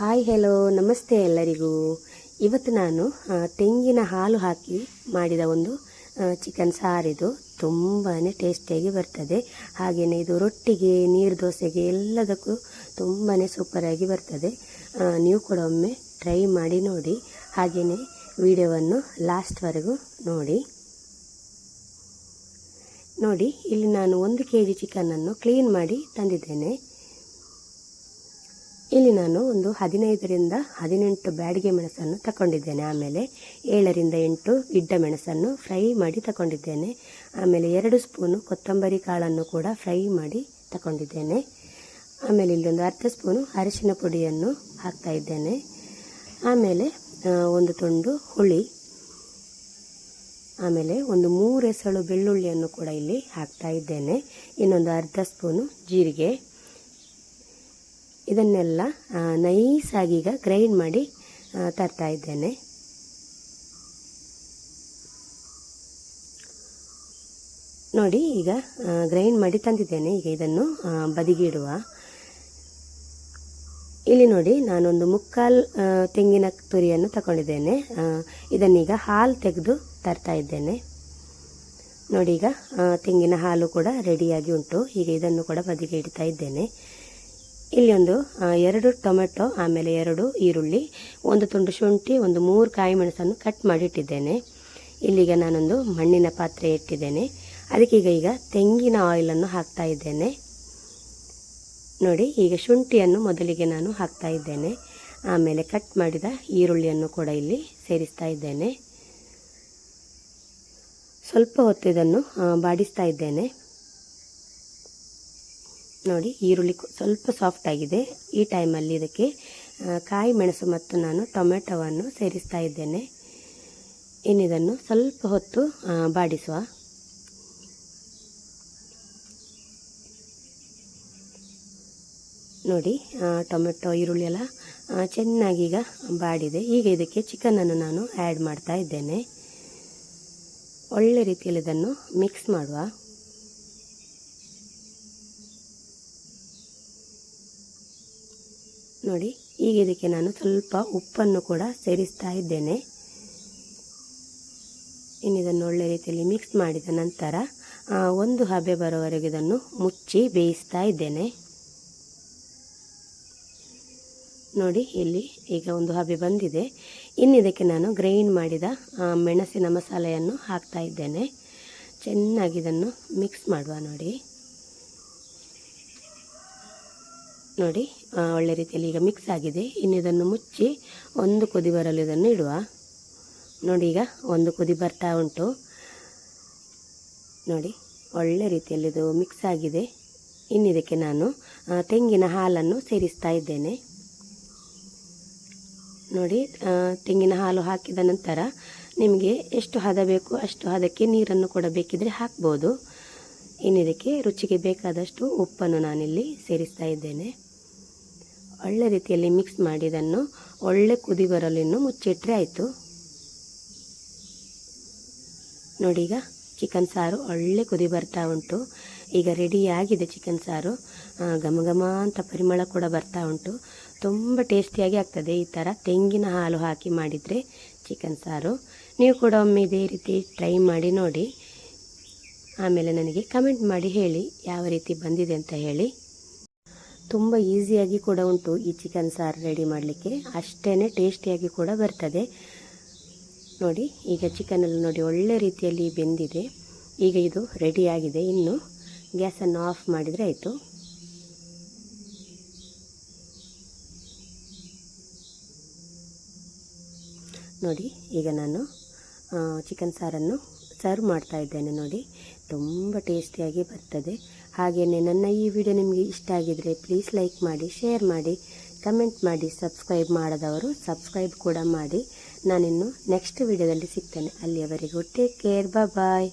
Hi hello ನಮಸ್ತೆ ಎಲ್ಲರಿಗೂ. ಇವತ್ತು ನಾನು ತೆಂಗಿನ ಹಾಲು ಹಾಕಿ ಮಾಡಿದ ಒಂದು ಚಿಕನ್ ಸಾರಿದು ತುಂಬಾ ಟೇಸ್ಟಿಯಾಗಿ ಬರ್ತದೆ. ಹಾಗೆಯೇ ಇದು ರೊಟ್ಟಿಗೆ, ನೀರು ದೋಸೆಗೆ ಎಲ್ಲದಕ್ಕೂ ತುಂಬಾ ಸೂಪರಾಗಿ ಬರ್ತದೆ. ನೀವು ಕೂಡ ಒಮ್ಮೆ ಟ್ರೈ ಮಾಡಿ ನೋಡಿ. ಹಾಗೆಯೇ ವಿಡಿಯೋವನ್ನು ಲಾಸ್ಟ್ವರೆಗೂ ನೋಡಿ. ನೋಡಿ, ಇಲ್ಲಿ ನಾನು ಒಂದು ಕೆ ಜಿ ಚಿಕನನ್ನು ಕ್ಲೀನ್ ಮಾಡಿ ತಂದಿದ್ದೇನೆ. ಇಲ್ಲಿ ನಾನು ಒಂದು ಹದಿನೈದರಿಂದ ಹದಿನೆಂಟು ಬ್ಯಾಡಿಗೆ ಮೆಣಸನ್ನು ತಗೊಂಡಿದ್ದೇನೆ ಆಮೇಲೆ ಏಳರಿಂದ ಎಂಟು ಗಿಡ್ಡ ಮೆಣಸನ್ನು ಫ್ರೈ ಮಾಡಿ ತಗೊಂಡಿದ್ದೇನೆ ಆಮೇಲೆ ಎರಡು ಸ್ಪೂನು ಕೊತ್ತಂಬರಿ ಕಾಳನ್ನು ಕೂಡ ಫ್ರೈ ಮಾಡಿ ತಗೊಂಡಿದ್ದೇನೆ ಆಮೇಲೆ ಇಲ್ಲೊಂದು ಅರ್ಧ ಸ್ಪೂನು ಅರಿಶಿನ ಪುಡಿಯನ್ನು ಹಾಕ್ತಾ ಇದ್ದೇನೆ. ಆಮೇಲೆ ಒಂದು ತುಂಡು ಹುಳಿ. ಆಮೇಲೆ ಒಂದು ಮೂರು ಎಸಳು ಬೆಳ್ಳುಳ್ಳಿಯನ್ನು ಕೂಡ ಇಲ್ಲಿ ಹಾಕ್ತಾ ಇದ್ದೇನೆ. ಇನ್ನೊಂದು ಅರ್ಧ ಸ್ಪೂನು ಜೀರಿಗೆ. ಇದನ್ನೆಲ್ಲ ನೈಸಾಗಿ ಈಗ ಗ್ರೈಂಡ್ ಮಾಡಿ ತರ್ತಾ ಇದ್ದೇನೆ. ನೋಡಿ, ಈಗ ಗ್ರೈಂಡ್ ಮಾಡಿ ತಂದಿದ್ದೇನೆ. ಈಗ ಇದನ್ನು ಬದಿಗಿಡುವ. ಇಲ್ಲಿ ನೋಡಿ, ನಾನೊಂದು ಮುಕ್ಕಾಲು ತೆಂಗಿನ ತುರಿಯನ್ನು ತಗೊಂಡಿದ್ದೇನೆ. ಇದನ್ನೀಗ ಹಾಲು ತೆಗೆದು ತರ್ತಾ ಇದ್ದೇನೆ. ನೋಡಿ, ಈಗ ತೆಂಗಿನ ಹಾಲು ಕೂಡ ರೆಡಿಯಾಗಿ ಉಂಟು. ಈಗ ಇದನ್ನು ಕೂಡ ಬದಿಗೆ ಇಡ್ತಾ ಇದ್ದೇನೆ. ಇಲ್ಲಿ ಒಂದು ಎರಡು ಟೊಮೆಟೊ, ಆಮೇಲೆ ಎರಡು ಈರುಳ್ಳಿ, ಒಂದು ತುಂಡು ಶುಂಠಿ, ಒಂದು ಮೂರು ಕಾಯಿ ಮೆಣಸನ್ನು ಕಟ್ ಮಾಡಿ ಇಲ್ಲಿಗೆ ಇಲ್ಲಿಗ ನಾನೊಂದು ಮಣ್ಣಿನ ಪಾತ್ರೆ ಇಟ್ಟಿದ್ದೇನೆ. ಅದಕ್ಕೀಗ ಈಗ ತೆಂಗಿನ ಆಯಿಲನ್ನು ಹಾಕ್ತಾ ಇದ್ದೇನೆ. ನೋಡಿ, ಈಗ ಶುಂಠಿಯನ್ನು ಮೊದಲಿಗೆ ನಾನು ಹಾಕ್ತಾ ಇದ್ದೇನೆ. ಆಮೇಲೆ ಕಟ್ ಮಾಡಿದ ಈರುಳ್ಳಿಯನ್ನು ಕೂಡ ಇಲ್ಲಿ ಸೇರಿಸ್ತಾ ಇದ್ದೇನೆ. ಸ್ವಲ್ಪ ಹೊತ್ತು ಇದನ್ನು ಬಾಡಿಸ್ತಾ ಇದ್ದೇನೆ. ನೋಡಿ, ಈರುಳ್ಳಿ ಸ್ವಲ್ಪ ಸಾಫ್ಟ್ ಆಗಿದೆ. ಈ ಟೈಮಲ್ಲಿ ಇದಕ್ಕೆ ಕಾಯಿ ಮೆಣಸು ಮತ್ತು ನಾನು ಟೊಮೆಟೊವನ್ನು ಸೇರಿಸ್ತಾ ಇದ್ದೇನೆ. ಇನ್ನಿದನ್ನು ಸ್ವಲ್ಪ ಹೊತ್ತು ಬಾಡಿಸುವ. ನೋಡಿ ಟೊಮೆಟೊ, ಈರುಳ್ಳಿ ಎಲ್ಲ ಚೆನ್ನಾಗೀಗ ಬಾಡಿದೆ. ಈಗ ಇದಕ್ಕೆ ಚಿಕನನ್ನು ನಾನು ಆ್ಯಡ್ ಮಾಡ್ತಾ ಇದ್ದೇನೆ. ಒಳ್ಳೆ ರೀತಿಯಲ್ಲಿ ಇದನ್ನು ಮಿಕ್ಸ್ ಮಾಡುವ. ನೋಡಿ, ಈಗ ಇದಕ್ಕೆ ನಾನು ಸ್ವಲ್ಪ ಉಪ್ಪನ್ನು ಕೂಡ ಸೇರಿಸ್ತಾ ಇದ್ದೇನೆ. ಇನ್ನಿದನ್ನು ಒಳ್ಳೆ ರೀತಿಯಲ್ಲಿ ಮಿಕ್ಸ್ ಮಾಡಿದ ನಂತರ ಒಂದು ಹಬೆ ಬರೋವರೆಗೆ ಇದನ್ನು ಮುಚ್ಚಿ ಬೇಯಿಸ್ತಾ ಇದ್ದೇನೆ. ನೋಡಿ, ಇಲ್ಲಿ ಈಗ ಒಂದು ಹಬೆ ಬಂದಿದೆ. ಇನ್ನಿದಕ್ಕೆ ನಾನು ಗ್ರೈಂಡ್ ಮಾಡಿದ ಮೆಣಸಿನ ಮಸಾಲೆಯನ್ನು ಹಾಕ್ತಾ ಇದ್ದೇನೆ. ಚೆನ್ನಾಗಿ ಇದನ್ನು ಮಿಕ್ಸ್ ಮಾಡುವ ನೋಡಿ. ನೋಡಿ ಒಳ್ಳೆ ರೀತಿಯಲ್ಲಿ ಈಗ ಮಿಕ್ಸ್ ಆಗಿದೆ. ಇನ್ನು ಇದನ್ನು ಮುಚ್ಚಿ ಒಂದು ಕುದಿ ಬರಲು ಇದನ್ನು ಇಡುವ. ನೋಡಿ ಈಗ ಒಂದು ಕುದಿ ಬರ್ತಾ ಉಂಟು. ನೋಡಿ, ಒಳ್ಳೆ ರೀತಿಯಲ್ಲಿ ಇದು ಮಿಕ್ಸ್ ಆಗಿದೆ. ಇನ್ನಿದಕ್ಕೆ ನಾನು ತೆಂಗಿನ ಹಾಲನ್ನು ಸೇರಿಸ್ತಾ ಇದ್ದೇನೆ. ನೋಡಿ ತೆಂಗಿನ ಹಾಲು ಹಾಕಿದ ನಂತರ ನಿಮಗೆ ಎಷ್ಟು ಹದ ಬೇಕು, ಅಷ್ಟು ಹದಕ್ಕೆ ನೀರನ್ನು ಕೂಡ ಬೇಕಿದ್ರೆ ಹಾಕ್ಬೋದು. ಇನ್ನಿದಕ್ಕೆ ರುಚಿಗೆ ಬೇಕಾದಷ್ಟು ಉಪ್ಪನ್ನು ನಾನಿಲ್ಲಿ ಸೇರಿಸ್ತಾ ಇದ್ದೇನೆ. ಒಳ್ಳೆ ರೀತಿಯಲ್ಲಿ ಮಿಕ್ಸ್ ಮಾಡಿ ಇದನ್ನು ಒಳ್ಳೆ ಕುದಿ ಬರಲು ಇನ್ನು ಆಯಿತು. ನೋಡಿ ಈಗ ಚಿಕನ್ ಸಾರು ಒಳ್ಳೆ ಕುದಿ ಬರ್ತಾ ಉಂಟು. ಈಗ ರೆಡಿಯಾಗಿದೆ ಚಿಕನ್ ಸಾರು. ಘಮ ಘಮ ಅಂತ ಪರಿಮಳ ಕೂಡ ಬರ್ತಾ ಉಂಟು. ತುಂಬ ಟೇಸ್ಟಿಯಾಗಿ ಆಗ್ತದೆ ಈ ಥರ ತೆಂಗಿನ ಹಾಲು ಹಾಕಿ ಮಾಡಿದರೆ ಚಿಕನ್ ಸಾರು. ನೀವು ಕೂಡ ಒಮ್ಮೆ ಇದೇ ರೀತಿ ಟ್ರೈ ಮಾಡಿ ನೋಡಿ. ಆಮೇಲೆ ನನಗೆ ಕಮೆಂಟ್ ಮಾಡಿ ಹೇಳಿ ಯಾವ ರೀತಿ ಬಂದಿದೆ ಅಂತ ಹೇಳಿ. ತುಂಬ ಈಸಿಯಾಗಿ ಕೂಡ ಉಂಟು ಈ ಚಿಕನ್ ಸಾರು ರೆಡಿ ಮಾಡಲಿಕ್ಕೆ. ಅಷ್ಟೇ ಟೇಸ್ಟಿಯಾಗಿ ಕೂಡ ಬರ್ತದೆ. ನೋಡಿ, ಈಗ ಚಿಕನಲ್ಲಿ ನೋಡಿ, ಒಳ್ಳೆ ರೀತಿಯಲ್ಲಿ ಬೆಂದಿದೆ. ಈಗ ಇದು ರೆಡಿಯಾಗಿದೆ ಇನ್ನು. ಗ್ಯಾಸನ್ನು ಆಫ್ ಮಾಡಿದರೆ ಆಯಿತು. ನೋಡಿ, ಈಗ ನಾನು ಚಿಕನ್ ಸಾರನ್ನು ಸರ್ವ್ ಮಾಡ್ತಾ ಇದ್ದೇನೆ ನೋಡಿ. ತುಂಬ ಟೇಸ್ಟಿಯಾಗಿ ಬರ್ತದೆ. ಹಾಗೆಯೇ ನನ್ನ ಈ ವಿಡಿಯೋ ನಿಮಗೆ ಇಷ್ಟ ಆಗಿದರೆ ಪ್ಲೀಸ್ ಲೈಕ್ ಮಾಡಿ ಶೇರ್ ಮಾಡಿ ಕಮೆಂಟ್ ಮಾಡಿ ಸಬ್ಸ್ಕ್ರೈಬ್ ಮಾಡದವರು ಸಬ್ಸ್ಕ್ರೈಬ್ ಕೂಡ ಮಾಡಿ. ನಾನಿನ್ನು ನೆಕ್ಸ್ಟ್ ವಿಡಿಯೋದಲ್ಲಿ ಸಿಗ್ತೇನೆ. ಅಲ್ಲಿಯವರೆಗೂ ಟೇಕ್ ಕೇರ್ ಬಾಯ್